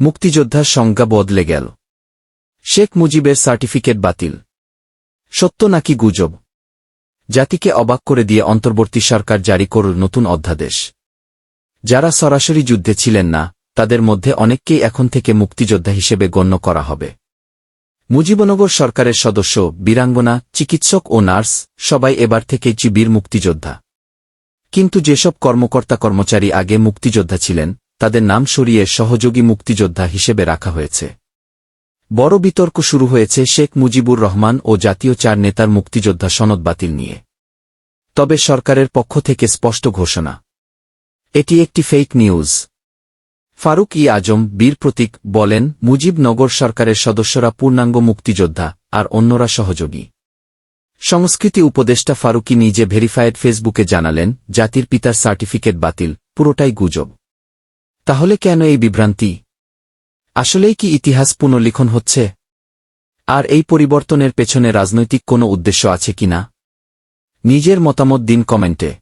মুক্তিযোদ্ধার সংজ্ঞা বদলে গেল। শেখ মুজিবের সার্টিফিকেট বাতিল। সত্য নাকি গুজব? জাতিকে অবাক করে দিয়ে অন্তর্বর্তী সরকার জারি করল নতুন অধ্যাদেশ। যারা সরাসরি যুদ্ধে ছিলেন না, তাদের মধ্যে অনেককেই এখন থেকে মুক্তিযোদ্ধা হিসেবে গণ্য করা হবে। মুজিবনগর সরকারের সদস্য, বীরাঙ্গনা, চিকিৎসক ও নার্স সবাই এবার থেকে চিবির মুক্তিযোদ্ধা। কিন্তু যেসব কর্মকর্তা কর্মচারী আগে মুক্তিযোদ্ধা ছিলেন তাদের নাম সরিয়ে সহযোগী মুক্তিযোদ্ধা হিসেবে রাখা হয়েছে। বড় বিতর্ক শুরু হয়েছে শেখ মুজিবুর রহমান ও জাতীয় চার নেতার মুক্তিযোদ্ধা সনদ বাতিল নিয়ে। তবে সরকারের পক্ষ থেকে স্পষ্ট ঘোষণা। এটি একটি fake news Faruk E Azam, বীর প্রতীক, বলেন, মুজিবনগর সরকারের সদস্যরা পূর্ণাঙ্গ মুক্তিযোদ্ধা, আর অন্যরা সহযোগী। সংস্কৃতি উপদেষ্টা ফারুকি নিজে ভেরিফায়েড ফেসবুকে জানালেন, জাতির পিতার সার্টিফিকেট বাতিল, পুরোটাই গুজব। তাহলে কেন এই বিভ্রান্তি? আসলেই কি ইতিহাস পুনর্লিখন হচ্ছে? আর এই পরিবর্তনের পেছনে রাজনৈতিক কোনো উদ্দেশ্য আছে কিনা? নিজের মতামত দিন কমেন্টে।